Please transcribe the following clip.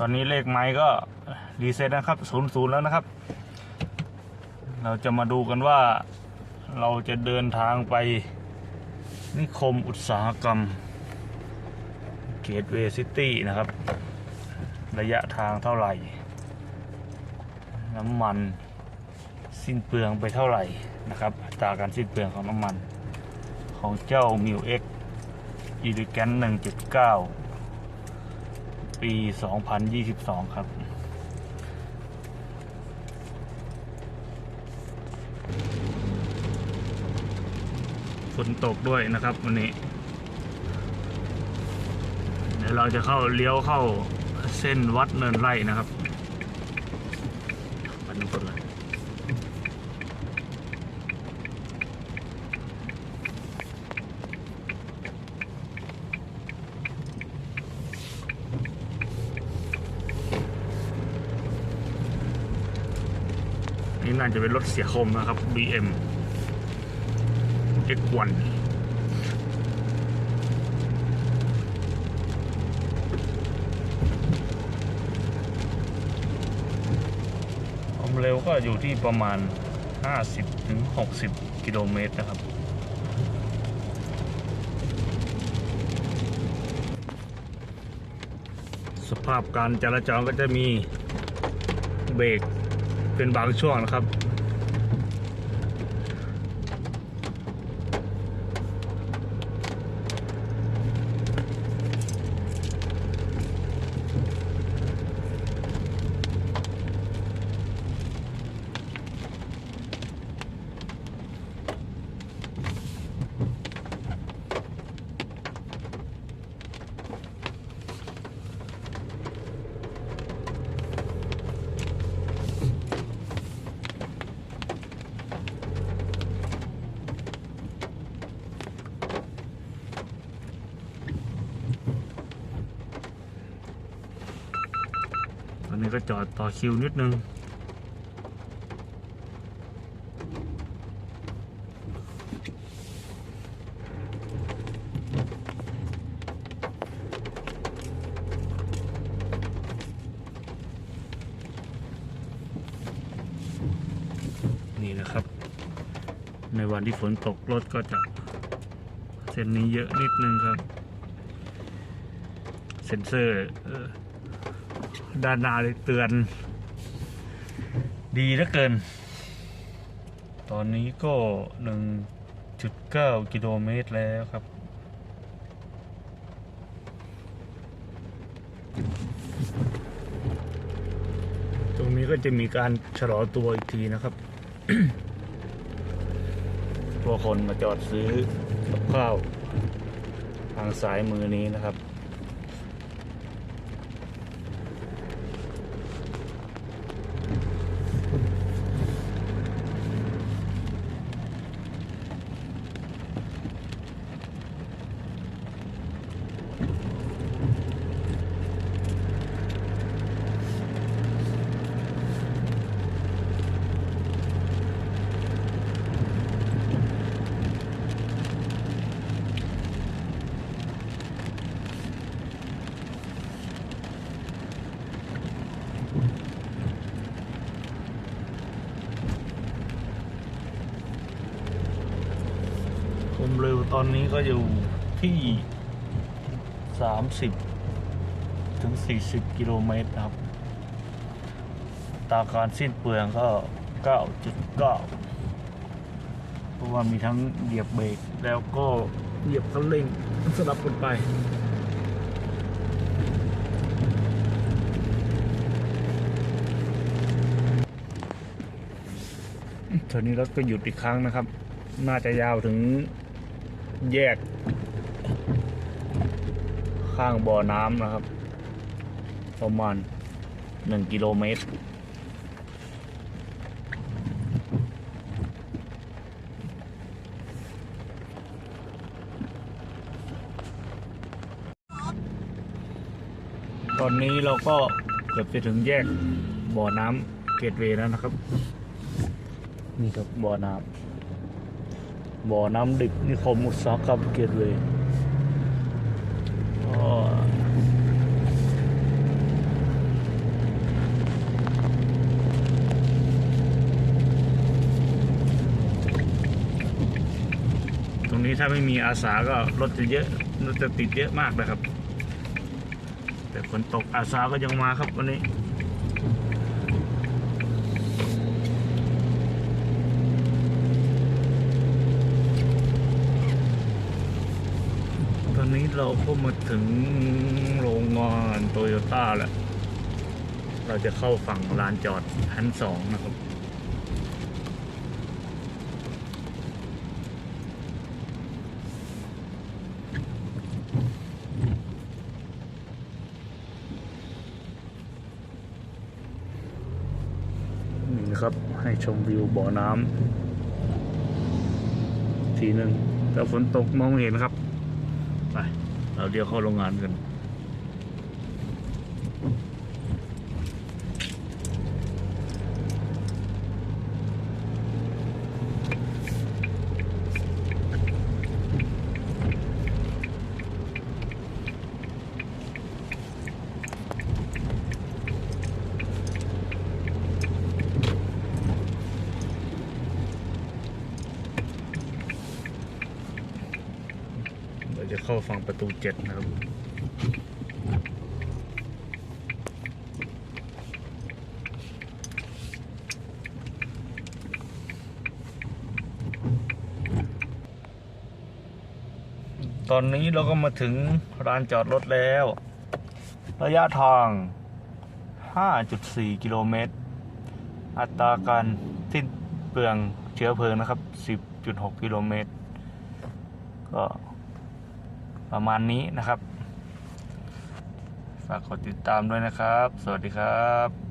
ตอนนี้เลขไม้ก็รีเซ็ตนะครับศูนย์ศูนย์แล้วนะครับ เราจะมาดูกันว่าเราจะเดินทางไป นิคมอุตสาหกรรมเกตเวย์ซิตี้นะครับ ระยะทางเท่าไหร่ น้ำมันสิ้นเปลืองไปเท่าไหร่นะครับอัตราการสิ้นเปลืองของน้ำมัน ของเจ้ามิวเอ็กอีลิแกน1.9 ปี 2022 ครับ ฝนตกด้วยนะครับวันนี้ เดี๋ยวเราจะเข้าเลี้ยวเข้าเส้นวัดเนินไร่นะครับไปดูกันเลย นี่น่าจะเป็นรถเสียคมนะครับ BM X1 ความเร็วก็อยู่ที่ประมาณ 50ถึง60 กิโลเมตรนะครับสภาพการจราจรก็จะมีเบรก เป็นบางช่วงนะครับ ตอนนี้ก็จอดต่อคิวนิดนึง นี่นะครับ ในวันที่ฝนตกรถก็จะ เส้นนี้เยอะนิดนึงครับ เซ็นเซอร์ ด้านหน้าเลยเตือน ดีเหลือเกิน ตอนนี้ก็ 1.9 กิโลเมตรแล้วครับ ตรงนี้ก็จะมีการชะลอตัวอีกทีนะครับพวกคนมาจอดซื้อกับข้าว ทางซ้ายมือนี้นะครับ ตอนนี้ก็อยู่ที่ 30 ถึง 40 กิโลเมตรครับ ตาการสิ้นเปลืองก็ 9.9 เพราะว่ามีทั้งเหยียบเบรกแล้วก็เหยียบคันเร่งสลับกันไปตอนนี้รถก็หยุดอีกครั้งนะครับ น่าจะยาวถึง แยก ข้างบ่อน้ำนะครับ ประมาณหนึ่งกิโลเมตรตอนนี้เราก็เกือบจะถึงแยกบ่อน้ำเกตเวย์แล้วนะครับ นี่ครับบ่อน้ำ บ่อน้ำดิบนี่คมอุตสาหกรรมเกียรติเวตรงนี้ถ้าไม่มีอาสาก็รถจะเยอะรถจะติดเยอะมากนะครับ แต่ฝนตกอาสาก็ยังมาครับวันนี้ เราก็มาถึงโรงงานโตโยต้าแล้ว เราจะเข้าฝั่งลานจอดชั้นสองนะครับ นี่นะครับ ให้ชมวิวบ่อน้ำทีหนึ่งแต่ฝนตกมองไม่เห็นครับ เราเดี๋ยวเข้าโรงงานกัน จะเข้าฝั่งประตูเจ็ดนะครับตอนนี้เราก็มาถึงร้านจอดรถแล้ว ระยะทาง 5.4 กิโลเมตร อัตราการสิ้นเปลืองเชื้อเพลิงนะครับ 10.6 กิโลเมตร ก็ ประมาณนี้นะครับ ฝากกดติดตามด้วยนะครับ สวัสดีครับ